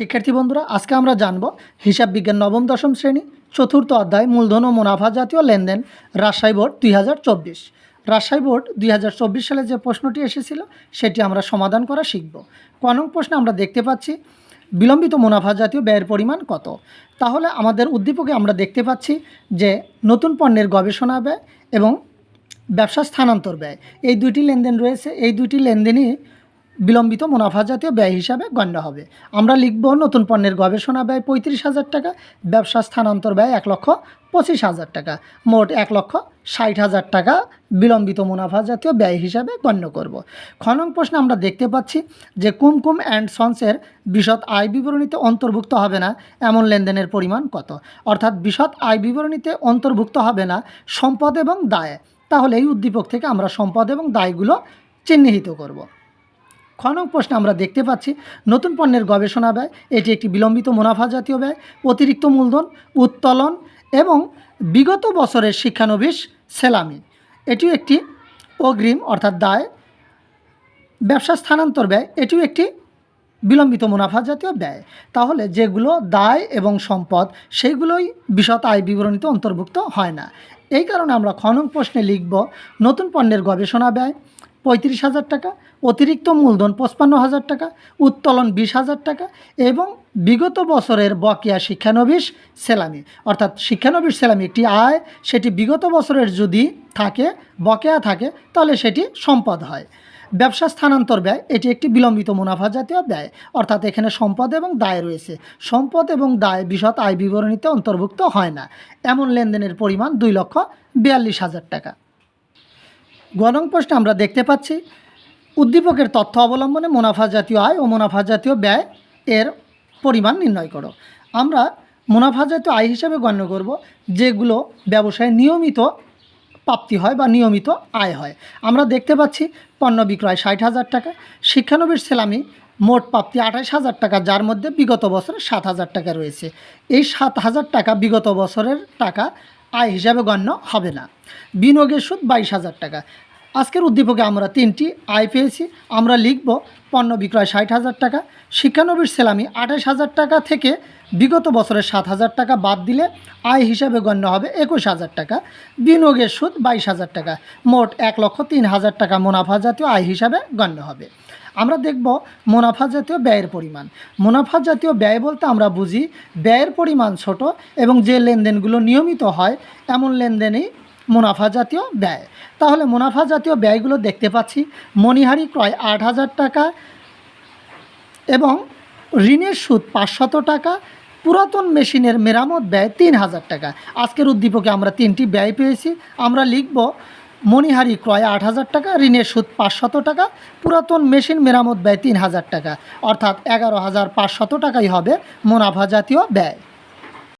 শিক্ষার্থী বন্ধুরা, আজকে আমরা জানব হিসাব বিজ্ঞান নবম, দশম শ্রেণি, চতুর্থ অধ্যায়, মূলধন ও মুনাফা জাতীয় লেনদেন, রাজশাহী বোর্ড দুই রাজশাহী বোর্ড দুই হাজার চব্বিশ সালে যে প্রশ্নটি এসেছিল, সেটি আমরা সমাধান করা শিখব। ক নং প্রশ্নে আমরা দেখতে পাচ্ছি, বিলম্বিত মুনাফা জাতীয় ব্যয়ের পরিমাণ কত? তাহলে আমাদের উদ্দীপকে আমরা দেখতে পাচ্ছি যে নতুন পণ্যের গবেষণা ব্যয় এবং ব্যবসা স্থানান্তর ব্যয়। এই দুইটি লেনদেন রয়েছে, এই দুইটি লেনদেনই বিলম্বিত মুনাফা জাতীয় ব্যয় হিসাবে গণ্য হবে। আমরা লিখব, নতুন পণ্যের গবেষণা ব্যয় পঁয়ত্রিশ হাজার টাকা, ব্যবসা স্থানান্তর ব্যয় এক লক্ষ পঁচিশ হাজার টাকা, মোট এক লক্ষ ষাট হাজার টাকা বিলম্বিত মুনাফা জাতীয় ব্যয় হিসাবে গণ্য করব। খনং প্রশ্নে আমরা দেখতে পাচ্ছি যে কুমকুম অ্যান্ড সন্সের বিশদ আয় বিবরণীতে অন্তর্ভুক্ত হবে না, এমন লেনদেনের পরিমাণ কত? অর্থাৎ বিশদ আয় বিবরণীতে অন্তর্ভুক্ত হবে না সম্পদ এবং দায়। তাহলে এই উদ্দীপক থেকে আমরা সম্পদ এবং দায়গুলো চিহ্নিত করব। খ নং প্রশ্নে আমরা দেখতে পাচ্ছি, নতুন পণ্যের গবেষণা ব্যয়, এটি একটি বিলম্বিত মুনাফা জাতীয় ব্যয়, অতিরিক্ত মূলধন, উত্তোলন এবং বিগত বছরের শিক্ষানবিশ সেলামি। এটিও একটি অগ্রিম অর্থাৎ দায়। ব্যবসা স্থানান্তর ব্যয়, এটিও একটি বিলম্বিত মুনাফা জাতীয় ব্যয়। তাহলে যেগুলো দায় এবং সম্পদ, সেইগুলোই বিশদ আয় বিবরণীতে অন্তর্ভুক্ত হয় না। এই কারণে আমরা খনন প্রশ্নে লিখব, নতুন পণ্যের গবেষণা ব্যয় পঁয়ত্রিশ হাজার টাকা, অতিরিক্ত মূলধন পঁচপান্ন হাজার টাকা, উত্তোলন বিশ হাজার টাকা এবং বিগত বছরের বকেয়া শিক্ষানবিশ সেলামি। অর্থাৎ শিক্ষানবিশ সেলামি একটি আয়, সেটি বিগত বছরের যদি থাকে, বকেয়া থাকে, তাহলে সেটি সম্পদ হয়। ব্যবসা স্থানান্তর ব্যয়, এটি একটি বিলম্বিত মুনাফা জাতীয় ব্যয়। অর্থাৎ এখানে সম্পদ এবং দায় রয়েছে। সম্পদ এবং দায় বিশদ আয় বিবরণীতে অন্তর্ভুক্ত হয় না। এমন লেনদেনের পরিমাণ দুই লক্ষ বিয়াল্লিশ হাজার টাকা। গণং প্রশ্নে আমরা দেখতে পাচ্ছি, উদ্দীপকের তথ্য অবলম্বনে মুনাফা জাতীয় আয় ও মুনাফা জাতীয় ব্যয় এর পরিমাণ নির্ণয় করো। আমরা মুনাফা জাতীয় আয় হিসাবে গণ্য করব, যেগুলো ব্যবসায় নিয়মিত প্রাপ্তি হয় বা নিয়মিত আয় হয়। আমরা দেখতে পাচ্ছি, পণ্য বিক্রয় ষাট হাজার টাকা, শিক্ষানবিশ সেলামি মোট প্রাপ্তি আঠাশ হাজার টাকা, যার মধ্যে বিগত বছরে সাত হাজার টাকা রয়েছে। এই সাত হাজার টাকা বিগত বছরের টাকা আয় হিসাবে গণ্য হবে না। বিনিয়োগের সুদ বাইশ হাজার টাকা। আজকের উদ্দীপকে আমরা তিনটি আয় পেয়েছি। আমরা লিখব পণ্য বিক্রয় ষাট হাজার টাকা, শিক্ষানবিশ সেলামি আঠাশ হাজার টাকা থেকে বিগত বছরের সাত হাজার টাকা বাদ দিলে আয় হিসাবে গণ্য হবে একুশ হাজার টাকা, বিনিয়োগের সুদ বাইশ হাজার টাকা। মোট এক লক্ষ তিন হাজার টাকা মুনাফা জাতীয় আয় হিসাবে গণ্য হবে। আমরা দেখব মুনাফা জাতীয় ব্যয়ের পরিমাণ। মুনাফা জাতীয় ব্যয় বলতে আমরা বুঝি ব্যয়ের পরিমাণ ছোট এবং যে লেনদেনগুলো নিয়মিত হয়, এমন লেনদেনেই মুনাফা জাতীয় ব্যয়। তাহলে মুনাফা জাতীয় ব্যয়গুলো দেখতে পাচ্ছি। মণিহারি ক্রয় আট হাজার টাকা এবং ঋণের সুদ পাঁচশত টাকা। পুরাতন মেশিনের মেরামত ব্যয় তিন হাজার টাকা। আজকের উদ্দীপকে আমরা তিনটি ব্যয় পেয়েছি। আমরা লিখব মণিহারি ক্রয় আট হাজার টাকা, ঋণের সুদ পাঁচশত টাকা, পুরাতন মেশিন মেরামত ব্যয় তিন হাজার টাকা। অর্থাৎ এগারো হাজার পাঁচশত টাকাই হবে মুনাফা জাতীয় ব্যয়।